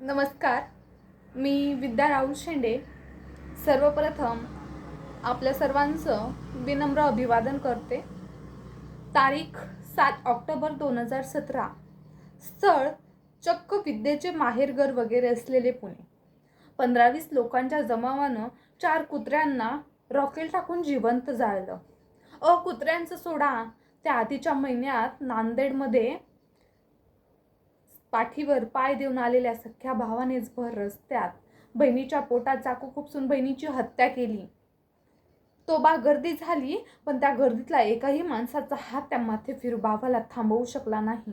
नमस्कार. मी विद्या राहुल शेंडे. सर्वप्रथम आपल्या सर्वांचं विनम्र अभिवादन करते. तारीख सात ऑक्टोबर दोन हजार सतरा. स्थळ चक्क विद्येचे माहेरघर वगैरे असलेले पुणे. पंधरा वीस लोकांच्या जमावानं चार कुत्र्यांना रॉकेल टाकून जिवंत जाळलं. अ कुत्र्यांचं सोडा. त्या आधीच्या महिन्यात नांदेडमध्ये पाठीवर पाय देऊन आलेल्या सख्ख्या भावानेच भर रस्त्यात बहिणीच्या पोटात चाकू खुपसून बहिणीची हत्या केली. तो बा गर्दी झाली पण त्या गर्दीतला एकाही माणसाचा हात त्या माथे फिरबावाला थांबवू शकला नाही.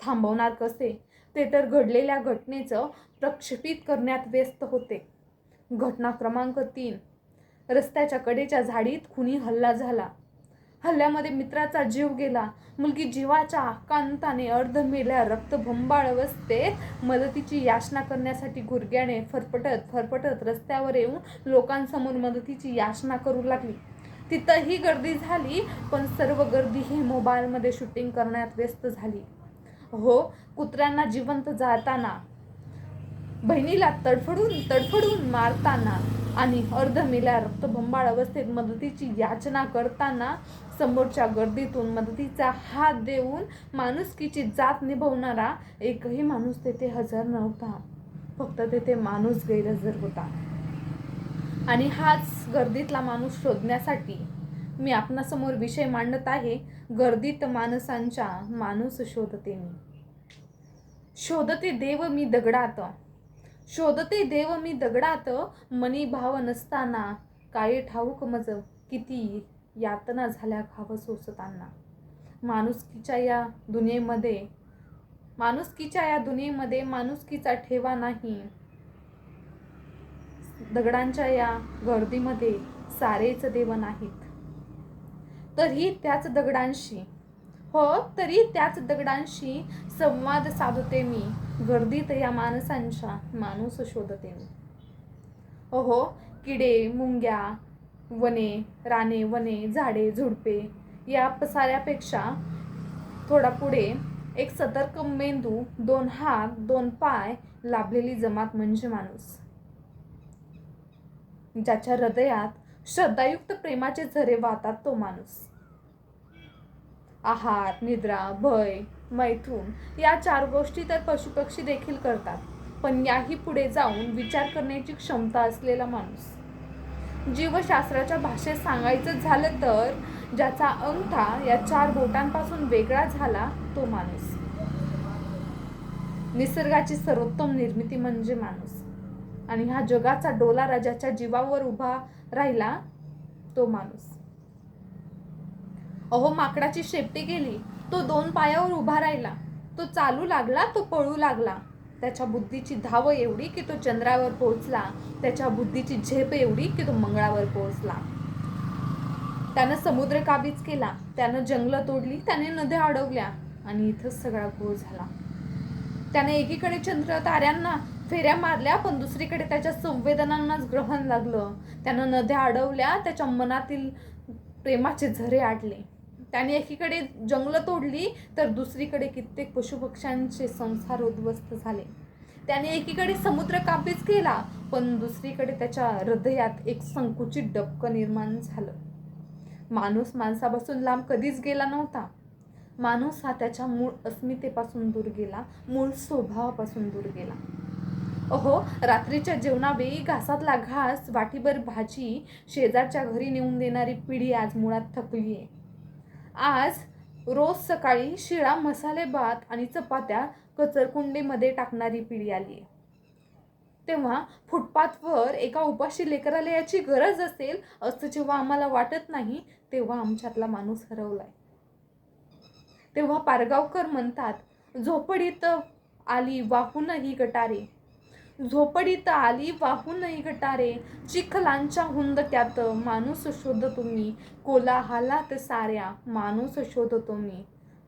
थांबवणार कसे? ते तर घडलेल्या घटनेचं प्रक्षेपित करण्यात व्यस्त होते. घटना क्रमांक तीन. रस्त्याच्या कडेच्या झाडीत खुनी हल्ला झाला. हल्ल्यामध्ये मित्राचा जीव गेला. मुलगी जीवाच्या आकांताने अर्धमेल्या रक्तभंबाळ अवस्थेत मदतीची याचना करण्यासाठी गुरग्याने फरफटत फरफटत रस्त्यावर येऊन लोकांसमोर मदतीची याचना करू लागली. तिथंही गर्दी झाली पण सर्व गर्दी ही मोबाईलमध्ये शूटिंग करण्यात व्यस्त झाली. हो कुत्र्यांना जिवंत जाळताना बहिणीला तडफडून तडफडून मारताना आणि अर्धमेल्या रक्तभंबाळ अवस्थेत मदतीची याचना करताना समोरच्या गर्दीतून मदतीचा हात देऊन माणुसकीची जात निभवणारा एकही माणूस तेथे हजर नव्हता. फक्त तेथे माणूस गैरहजर होता. आणि हाच गर्दीतला माणूस शोधण्यासाठी मी आपणासमोर विषय मांडत आहे. गर्दीत माणसांच्या माणूस शोधते मी. शोधते देव मी दगडात. शोधते देव मी दगडात मनी भाव नसताना. काय ठाऊक मज किती यातना झाल्या घाव सोसताना. माणुसकीच्या या दुनियेमध्ये माणुसकीच्या या दुनियेमध्ये माणुसकीचा ठेवा नाही. दगडांच्या या गर्दीमध्ये सारेच देव नाहीत. तरीही त्याच दगडांशी हो तरी त्याच दगडांशी संवाद साधते मी. गर्दीत या माणसांच्या माणूस शोधते मी. अहो किडे मुंग्या वने राने वने झाडे झुडपे या पसाऱ्यापेक्षा थोडा पुढे एक सतर्क मेंदू दोन हात दोन पाय लाभलेली जमात म्हणजे माणूस. ज्याच्या हृदयात श्रद्धायुक्त प्रेमाचे झरे वाहतात तो माणूस. आहार निद्रा भय मैथून या चार गोष्टी तर पशुपक्षी देखील करतात. पण याही पुढे जाऊन विचार करण्याची क्षमता असलेला माणूस. जीवशास्त्राच्या भाषेत सांगायचं झालं तर ज्याचा अंगठा या चार बोटांपासून वेगळा झाला तो माणूस. निसर्गाची सर्वोत्तम निर्मिती म्हणजे माणूस. आणि हा जगाचा डोला राजाच्या जीवावर उभा राहिला तो माणूस. अहो माकडाची शेपटी गेली तो दोन पायावर उभा राहिला. तो चालू लागला तो पळू लागला. त्याच्या बुद्धीची धाव एवढी की तो चंद्रावर पोहोचला. त्याच्या बुद्धीची झेप एवढी की तो मंगळावर पोहोचला. त्यानं समुद्र काबीज केला त्यानं जंगलं तोडली त्याने नद्या अडवल्या आणि इथंच सगळा गोळ झाला. त्याने एकीकडे चंद्र ताऱ्यांना फेऱ्या मारल्या पण दुसरीकडे त्याच्या संवेदनांनाच ग्रहण लागलं. त्यानं नद्या अडवल्या त्याच्या मनातील प्रेमाचे झरे आटले त्याने एकीकडे जंगलं तोडली तर दुसरीकडे कित्येक पशुपक्ष्यांचे संसार उद्ध्वस्त झाले. त्याने एकीकडे समुद्र काबीज केला पण दुसरीकडे त्याच्या हृदयात एक संकुचित डबकं निर्माण झालं. माणूस माणसापासून लांब कधीच गेला नव्हता. माणूस हा त्याच्या मूळ अस्मितेपासून दूर गेला मूळ स्वभावापासून दूर गेला. अहो रात्रीच्या जेवणावेळी घासातला घास वाटीभर भाजी शेजारच्या घरी नेऊन देणारी पिढी आज मुळात थकली आहे आज रोज सकाळी शिळा मसाले भात आणि चपात्या कचरकुंडीमध्ये टाकणारी पिढी आली आहे. तेव्हा फुटपाथवर एका उपाशी लेकराला याची गरज असेल असं जेव्हा आम्हाला वाटत नाही तेव्हा आमच्यातला माणूस हरवलाय. तेव्हा पारगावकर म्हणतात झोपडीत आली वाहूनही गटारे. झोपडीत आली वाहूनही गटारे चिखलांच्या हुंदक्यात माणूस शोधतो मी कोलाहलात साऱ्या. माणूस शोधतो मी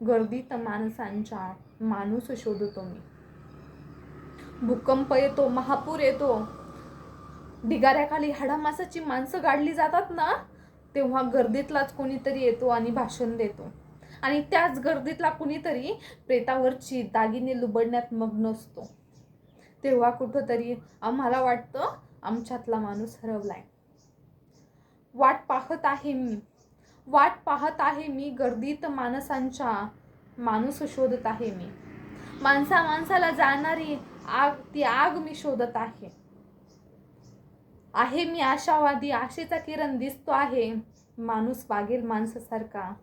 गर्दीत माणसांच्या. माणूस शोधतो मी भूकंप येतो महापूर येतो. ढिगाऱ्याखाली हाडामासाची माणसं गाडली जातात ना? तेव्हा गर्दीतलाच कोणीतरी येतो आणि भाषण देतो. आणि त्याच गर्दीतला कुणीतरी प्रेतावरची दागिने लुबडण्यात मग्न असतो. तेव्हा कुठंतरी आम्हाला वाटतं आमच्यातला माणूस हरवलाय. वाट पाहत आहे मी. वाट पाहत आहे मी गर्दीत माणसांच्या माणूस शोधत आहे मी. माणसा माणसाला जाणारी आग ती आग मी शोधत आहे. आहे मी आशावादी आशेचा किरण दिसतो आहे माणूस वागेल माणसासारखा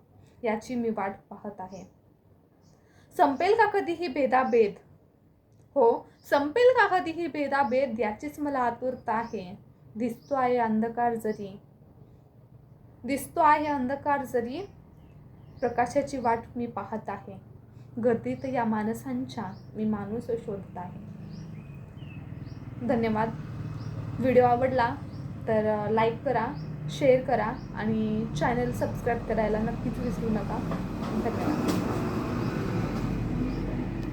याची मी वाट पाहत आहे. संपेल का कधीही भेदाभेद? हो संपेल का कधीही भेदाभेद? याचीच मला आतुरता आहे. दिसतो आहे अंधकार जरी. दिसतो आहे अंधकार जरी. प्रकाशाची वाट मी पाहत आहे. गर्दीत या माणसांच्या मी माणूस शोधत आहे. धन्यवाद. व्हिडिओ आवडला तर लाईक करा शेअर करा आणि चॅनल सबस्क्राईब करायला नक्कीच विसरू नका. धन्यवाद.